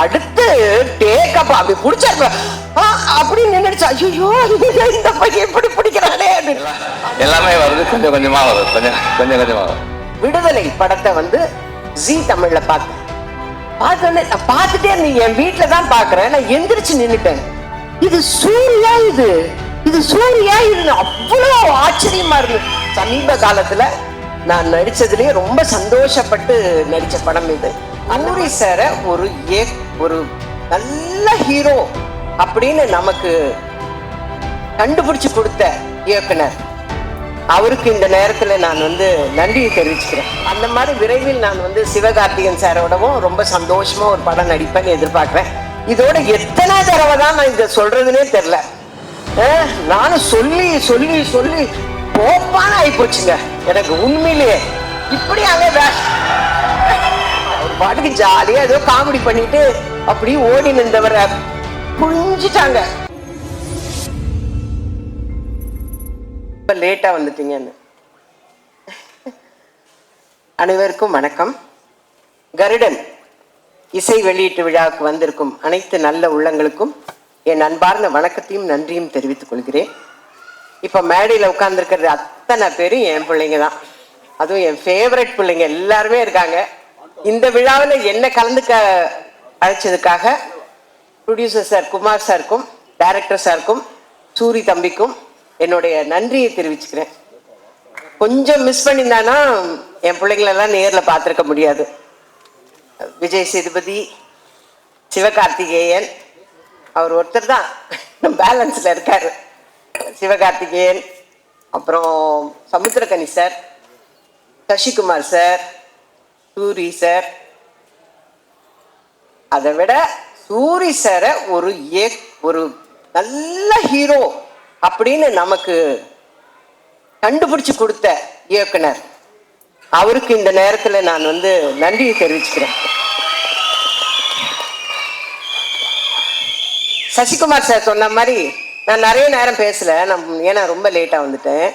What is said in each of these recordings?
அடுத்து டேக்கப் அப்படி பிடிச்சாரு ஆ, அப்படி நின்னுடுச்சு. ஐயோ இந்த பையன் எப்படி பிடிக்கிறானே. எல்லாமே வருது கொஞ்சம் கொஞ்சமா வருது கொஞ்சம் கொஞ்சம் கொஞ்சமா விடுதலை படத்தை வந்து ஜி தமிழ்ல பார்த்தேன் பார்த்தோன்னே நான் பார்த்துட்டே இருந்தேன். என் வீட்டுல தான் பார்க்கறேன். நான் எந்திரிச்சு நின்னுட்டேன். இது சூர்யா இது. இது சூர்யா இது அவ்வளோ ஆச்சரியமா இருந்து. சமீப காலத்துல நான் நடிச்சதுலயே ரொம்ப சந்தோஷப்பட்டு நடிச்ச படம் இது. அன்னூரி சார ஒரு ஏ ஒரு நல்ல ஹீரோ அப்படின்னு நமக்கு கண்டுபிடிச்சு கொடுத்த இயக்குனர். அவருக்கு இந்த நேரத்துல நான் வந்து நன்றியை தெரிவிச்சுக்கிறேன். அந்த மாதிரி விரைவில் நான் வந்து சிவகார்த்திகன் சாரோடவும் ரொம்ப சந்தோஷமா ஒரு படம் நடிப்பேன்னு எதிர்பார்க்கிறேன். இதோட எத்தனை தடவை தான் நான் இதை சொல்றதுனே தெரியல. நானும் சொல்லி சொல்லி சொல்லி போப்பான ஆகி போச்சுங்க எனக்கு உண்மையிலேயே. இப்படி அங்கே வே- பாட்டுக்கு ஜாலியா ஏதோ காமெடி பண்ணிட்டு அப்படி ஓடி நின்றவரை புழிஞ்சிட்டாங்க இப்ப லேட்டா வந்துட்டீங்கன்னு. அனைவருக்கும் வணக்கம். கருடன் இசை வெளியீட்டு விழாவுக்கு வந்திருக்கும் அனைத்து நல்ல உள்ளங்களுக்கும் என் அன்பார்ந்த வணக்கத்தையும் நன்றியும் தெரிவித்துக் கொள்கிறேன். இப்போ மேடையில் உட்காந்துருக்கிறது அத்தனை பேரும் என் பிள்ளைங்க தான். அதுவும் என் ஃபேவரட் பிள்ளைங்க எல்லாருமே இருக்காங்க. இந்த விழாவில் என்ன கலந்துக்க அழைச்சதுக்காக ப்ரொடியூசர் சார் குமார் சாருக்கும் டைரக்டர் சாருக்கும் சூரி தம்பிக்கும் என்னுடைய நன்றியை தெரிவிச்சுக்கிறேன். கொஞ்சம் மிஸ் பண்ணியிருந்தானா என் பிள்ளைங்களெல்லாம் நேரில் பார்த்துருக்க முடியாது. விஜய் சேதுபதி சிவகார்த்திகேயன் அவர் ஒருத்தர் தான் பேலன்ஸில் இருக்கார். சிவகார்த்திகேயன் அப்புறம் Samuthirakani sir Sasikumar sir Soori sir அதை விட சூரி சாரை ஒரு ஏ ஒரு நல்ல ஹீரோ அப்படின்னு நமக்கு கண்டுபிடிச்சு கொடுத்த இயக்குனர். அவருக்கு இந்த நேரத்தில் நான் வந்து நன்றியை தெரிவிச்சுக்கிறேன். சசிகுமார் சார் சொன்ன மாதிரி நான் நிறைய நேரம் பேசல நான் ஏன்னா ரொம்ப லேட்டாக வந்துட்டேன்.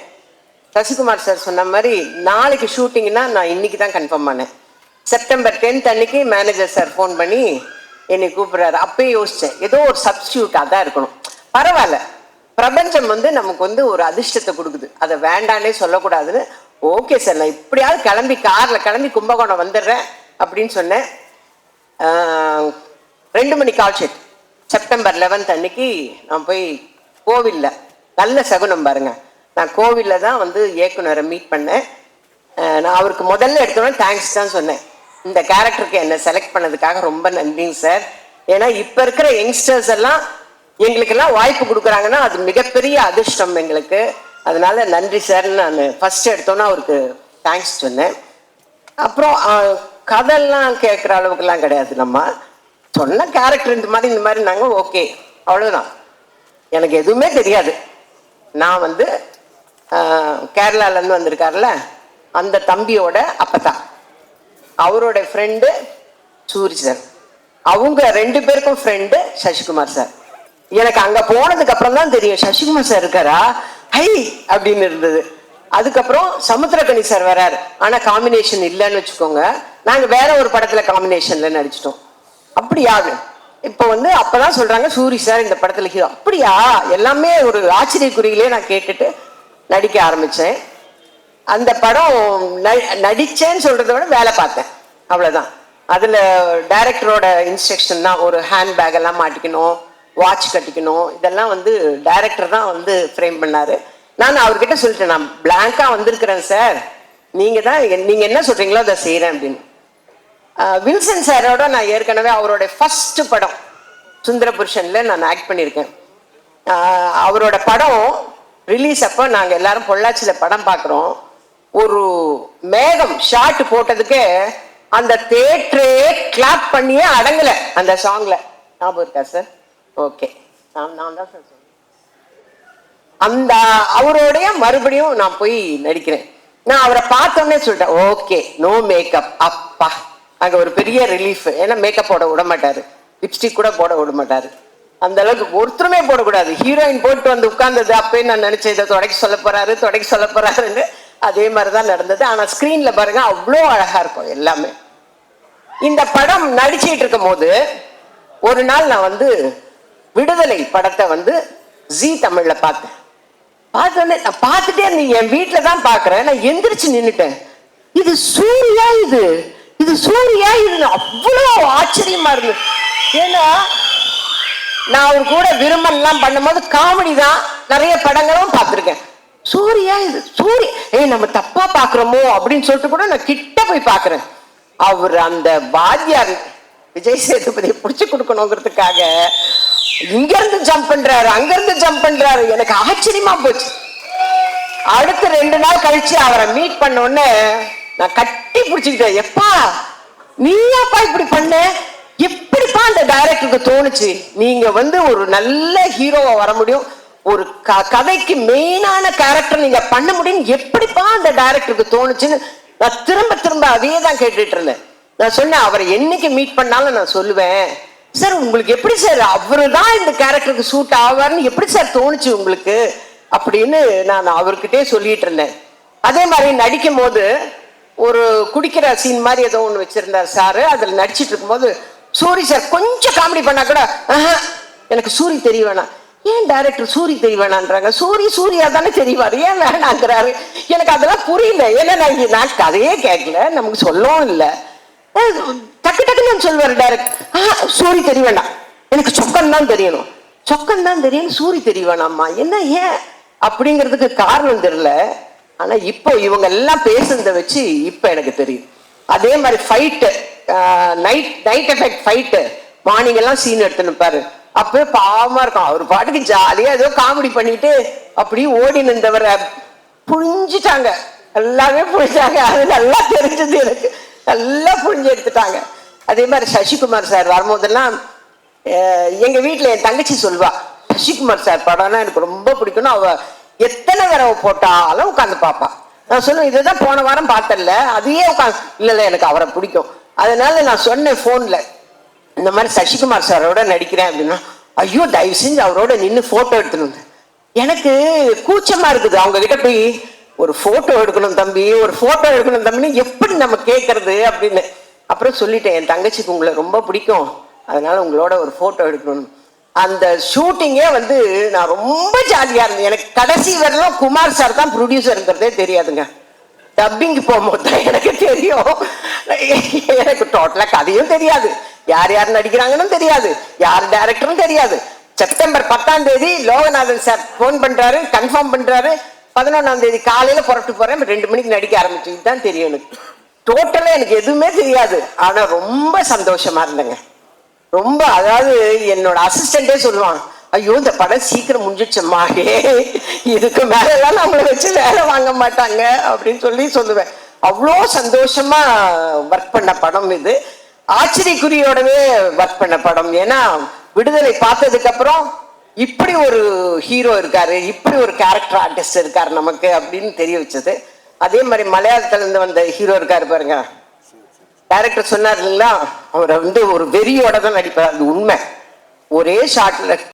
சசிகுமார் சார் சொன்ன மாதிரி நாளைக்கு ஷூட்டிங்னா நான் இன்னைக்கு தான் கன்ஃபார்ம் பண்ணேன். செப்டம்பர் டென்த் அன்னைக்கு மேனேஜர் சார் ஃபோன் பண்ணி என்னை கூப்பிடுறாரு. அப்பயே யோசிச்சேன். ஏதோ ஒரு சப்ஸ்டியூட்டாக தான் இருக்கணும். பரவாயில்ல. பிரபஞ்சம் வந்து நமக்கு வந்து ஒரு அதிர்ஷ்டத்தை கொடுக்குது. அதை வேண்டானே சொல்லக்கூடாதுன்னு. ஓகே சார் நான் இப்படியாவது கிளம்பி காரில் கிளம்பி கும்பகோணம் வந்துடுறேன் அப்படின்னு சொன்னேன். ரெண்டு மணி கால் ஷீட் செப்டம்பர் லெவன்த் அன்னைக்கு நான் போய் கோவிலில் நல்ல சகுனம் பாருங்க. நான் கோவிலில் தான் வந்து இயக்குனரை மீட் பண்ணேன். நான் அவருக்கு முதல்ல எடுத்தோன்னே தேங்க்ஸ் தான் சொன்னேன். இந்த கேரக்டருக்கு என்னை செலக்ட் பண்ணதுக்காக ரொம்ப நன்றிங்க சார் ஏன்னா இப்போ இருக்கிற யங்ஸ்டர்ஸ் எல்லாம் எங்களுக்கெல்லாம் வாய்ப்பு கொடுக்குறாங்கன்னா அது மிகப்பெரிய அதிர்ஷ்டம் எங்களுக்கு. அதனால நன்றி சார்னு நான் ஃபர்ஸ்ட் எடுத்தோன்னே அவருக்கு தேங்க்ஸ் சொன்னேன். அப்புறம் கதையெல்லாம் கேட்குற அளவுக்குலாம் கிடையாது நம்ம. சொன்ன கேரக்டர் இந்த மாதிரி இந்த மாதிரி நாங்கள் ஓகே அவ்வளோதான் எனக்கு எதுவுமே தெரியாது. நான் வந்து கேரளாலேருந்து வந்திருக்காருல அந்த தம்பியோட அப்பதான் அவரோட ஃப்ரெண்டு சூரி சார் அவங்க ரெண்டு பேருக்கும் ஃப்ரெண்டு சசிகுமார் சார் எனக்கு அங்கே போனதுக்கு அப்புறம் தான் தெரியும். சசிகுமார் சார் இருக்காரா? ஹை! அப்படின்னு இருந்தது. அதுக்கப்புறம் சமுத்திரக்கணி சார் வராரு. ஆனால் காம்பினேஷன் இல்லைன்னு வச்சுக்கோங்க. நாங்கள் வேற ஒரு படத்தில் காம்பினேஷன்ல நடிச்சிட்டோம். அப்படியா? இப்போ வந்து அப்பதான் சொல்றாங்க சூரி சார் இந்த படத்துல ஹீரோ அப்படியா? எல்லாமே ஒரு ஆச்சரியக்குறியிலே நான் கேட்டுட்டு நடிக்க ஆரம்பிச்சேன். அந்த படம் ந- நடிச்சேன்னு சொல்றதை விட வேலை பார்த்தேன். அவ்வளவுதான். அதுல டைரக்டரோட இன்ஸ்ட்ரக்ஷன் தான். ஒரு ஹேண்ட் பேக் எல்லாம் மாட்டிக்கணும் வாட்ச் கட்டிக்கணும். இதெல்லாம் வந்து டைரக்டர் தான் வந்து ஃப்ரேம் பண்ணாரு. நான் அவர்கிட்ட சொல்லிட்டேன் நான் பிளாங்கா வந்திருக்கிறேன் சார் நீங்க தான் நீங்கள் நீங்க என்ன சொல்றீங்களோ அதை செய்யறேன் அப்படின்னு. வில்சன் சாரோட நான் ஏற்கனவே அவரோட ஃபர்ஸ்ட் படம் சுந்தர புருஷன்ல நான் ஆக்ட் பண்ணியிருக்கேன். அவரோட படம் ரிலீஸ் அப்போ நாங்கள் எல்லாரும் பொள்ளாச்சியில் படம் பார்க்குறோம். ஒரு மேகம் ஷாட் போட்டதுக்கு அந்த தேட்டரே கிளாப் பண்ணியே அடங்கலை அந்த சாங்ல ஞாபகம் இருக்கா சார் ஓகே நான் நான் தான் சார் அந்த அவரோடைய மறுபடியும் நான் போய் நடிக்கிறேன். நான் அவரை பார்த்தோன்னே சொல்லிட்டேன் ஓகே நோ மேக்கப் அப்பா. அங்க ஒரு பெரிய ரிலீஃப் ஏன்னா மேக்கப் போட விட மாட்டாரு. லிப்ஸ்டிக் கூட போட விட மாட்டாரு. அந்த அளவுக்கு ஒருத்தருமே போடக்கூடாது. ஹீரோயின் போட்டு வந்து உட்கார்ந்தது அப்பயே நான் நினைச்சேன் இதை தொடக்கி சொல்ல போறாரு தொடக்கி சொல்ல போறாருன்னு. அதே மாதிரி தான் நடந்தது. ஆனா ஸ்கிரீன்ல பாருங்க அவ்வளோ அழகா இருக்கும் எல்லாமே. இந்த படம் நடிச்சிட்டு இருக்கும் போது ஒரு நாள் நான் வந்து விடுதலை படத்தை வந்து ஜி தமிழ்ல பார்த்தேன். பார்த்தோன்னே நான் பார்த்துட்டே இருந்தேன். என் வீட்டில் தான் பார்க்குறேன். நான் எந்திரிச்சு நின்னுட்டேன். இது சூர்யா இது? இது சூர்யா இது அவ்வளோ ஆச்சரியமா இருந்தது. ஏன்னா நான் அவர் கூட விரும்பலாம் பண்ணும்போது காமெடி தான். நிறைய படங்களும் பார்த்துருக்கேன். சூர்யா இது சூரிய ஏய் நம்ம தப்பா பார்க்குறோமோ அப்படின்னு சொல்லிட்டு கூட நான் கிட்ட போய் பார்க்குறேன் அவர் அந்த வாத்தியார் விஜய் சேதுபதியை பிடிச்சி கொடுக்கணுங்கிறதுக்காக இங்க இருந்து ஜம்ப் பண்றாரு அங்க இருந்து ஜம்ப் பண்றாரு. எனக்கு ஆச்சரியமா போச்சு. அடுத்த ரெண்டு நாள் கழிச்சு அவரை மீட் பண்ண உடனே நான் கட்டி பிடிச்சிக்கிட்டேன். எப்பா நீயாப்பா இப்படி பண்ண? எப்படிப்பா அந்த டைரக்டருக்கு தோணுச்சு? நீங்க வந்து ஒரு நல்ல ஹீரோவா வர முடியும். ஒரு க- கதைக்கு மெயினான கேரக்டர் நீங்க பண்ண முடியும் எப்படிப்பா அந்த டைரக்டருக்கு தோணுச்சுன்னு நான் திரும்ப திரும்ப அதையே தான் கேட்டுட்டு இருந்தேன். நான் சொன்னேன் அவரை என்னைக்கு மீட் பண்ணாலும் நான் சொல்லுவேன். சார் உங்களுக்கு எப்படி சார் அவரு தான் இந்த கேரக்டருக்கு சூட் ஆவார்னு எப்படி சார் தோணுச்சு உங்களுக்கு? அப்படின்னு நான் அவர்கிட்டே சொல்லிட்டு இருந்தேன். அதே மாதிரி நடிக்கும் போது ஒரு குடிக்கிற சீன் மாதிரி ஏதோ ஒன்று வச்சிருந்தார் சார். அதில் நடிச்சிட்டு இருக்கும்போது சூரி சார் கொஞ்சம் காமெடி பண்ணா கூட "ஆஹா, எனக்கு சூரி தெரிய வேணாம். ஏன் டைரக்டர் சூரி தெரிய வேணான்றாங்க சூரி சூரியா தானே தெரியவாரு ஏன் வேணாங்கிறாரு? எனக்கு அதெல்லாம் புரியல. ஏன்னா நான் இங்கே நான் கதையே கேட்கல. நமக்கு சொல்லவும் இல்லை. டக்கு டக்குன்னு சொல்லுவாரு டைரக்ட் ஆ சூரி தெரிய வேண்டாம் எனக்கு சொக்கன் தான் தெரியணும். சொக்கன் தான் தெரியணும் சூரி தெரிய வேணாம்மா என்ன ஏன்? அப்படிங்கிறதுக்கு காரணம் தெரியல. ஆனா இப்போ இவங்க எல்லாம் பேசுனதை வச்சு இப்போ எனக்கு தெரியும். அதே மாதிரி fight night night effect fight morning எல்லாம் சீன் எடுத்துன்னு பாரு. அப்பவே பாவமா இருக்கும். அவர் பாட்டுக்கு ஜாலியா ஏதோ காமெடி பண்ணிட்டு அப்படியே ஓடி நின்றவரை புழிஞ்சிட்டாங்க. எல்லாமே புழிஞ்சாங்க. அது நல்லா தெரிஞ்சது எனக்கு. நல்லா புழிஞ்சு எடுத்துட்டாங்க. அதே மாதிரி சசிகுமார் சார் வரும்போதெல்லாம் எங்கள் எங்க என் தங்கச்சி சொல்வா சசிகுமார் சார் படம்னா எனக்கு ரொம்ப பிடிக்கும்னு அவ எத்தனை தடவை போட்டாலும் உட்காந்து பார்ப்பான் நான் சொல்லுவேன் இதுதான் போன வாரம் பார்த்தல அதையே உட்காந்து இல்லை எனக்கு அவரை பிடிக்கும். அதனால நான் சொன்னேன் போன்ல இந்த மாதிரி சசிகுமார் சாரோட நடிக்கிறேன் அப்படின்னா ஐயோ தயவு செஞ்சு அவரோட நின்று போட்டோ எடுத்துன்னு எனக்கு கூச்சமா இருக்குது. அவங்க கிட்ட போய் ஒரு போட்டோ எடுக்கணும் தம்பி ஒரு போட்டோ எடுக்கணும் தம்பின்னு எப்படி நம்ம கேட்கறது அப்படின்னு அப்புறம் சொல்லிட்டேன். என் தங்கச்சிக்கு உங்களை ரொம்ப பிடிக்கும். அதனால உங்களோட ஒரு போட்டோ எடுக்கணும். அந்த ஷூட்டிங்கே வந்து நான் ரொம்ப ஜாலியா இருந்தேன். எனக்கு கடைசி வரலும் குமார் சார் தான் ப்ரொடியூசருங்கிறதே தெரியாதுங்க. டப்பிங்கு போகும்போது தான் எனக்கு தெரியும். எனக்கு டோட்டலாக கதையும் தெரியாது. யார் யார் நடிக்கிறாங்கன்னு தெரியாது. யார் டைரக்டரும் தெரியாது. செப்டம்பர் பத்தாம் தேதி லோகநாதன் சார் ஃபோன் பண்றாரு கன்ஃபார்ம் பண்றாரு. பதினொன்னாம் தேதி காலையில புறட்டு போறேன். ரெண்டு மணிக்கு நடிக்க ஆரம்பிச்சு தான் தெரியும் எனக்கு. டோட்டலா எனக்கு எதுவுமே தெரியாது. ஆனா ரொம்ப சந்தோஷமா இருந்தேங்க. ரொம்ப அதாவது என்னோட அசிஸ்டண்டே சொல்லுவான் ஐயோ இந்த படம் சீக்கிரம் முடிஞ்சிச்சம்மா இதுக்கு மேல நம்மளை வச்சு வேலை வாங்க மாட்டாங்க. அப்படின்னு சொல்லி சொல்லுவேன். அவ்வளோ சந்தோஷமா ஒர்க் பண்ண படம் இது. ஆச்சரியக்குறியோடவே ஒர்க் பண்ண படம். ஏன்னா விடுதலை பார்த்ததுக்கு அப்புறம் இப்படி ஒரு ஹீரோ இருக்காரு இப்படி ஒரு கேரக்டர் ஆர்டிஸ்ட் இருக்காரு நமக்கு அப்படின்னு தெரிய வச்சது. அதே மாதிரி மலையாளத்துல இருந்து வந்த ஹீரோ இருக்காரு பாருங்க. டேரக்டர் சொன்னார் இல்லைங்களா? அவரை வந்து ஒரு வெறியோட தான் நடிப்பார். அது உண்மை. ஒரே ஷார்ட்ல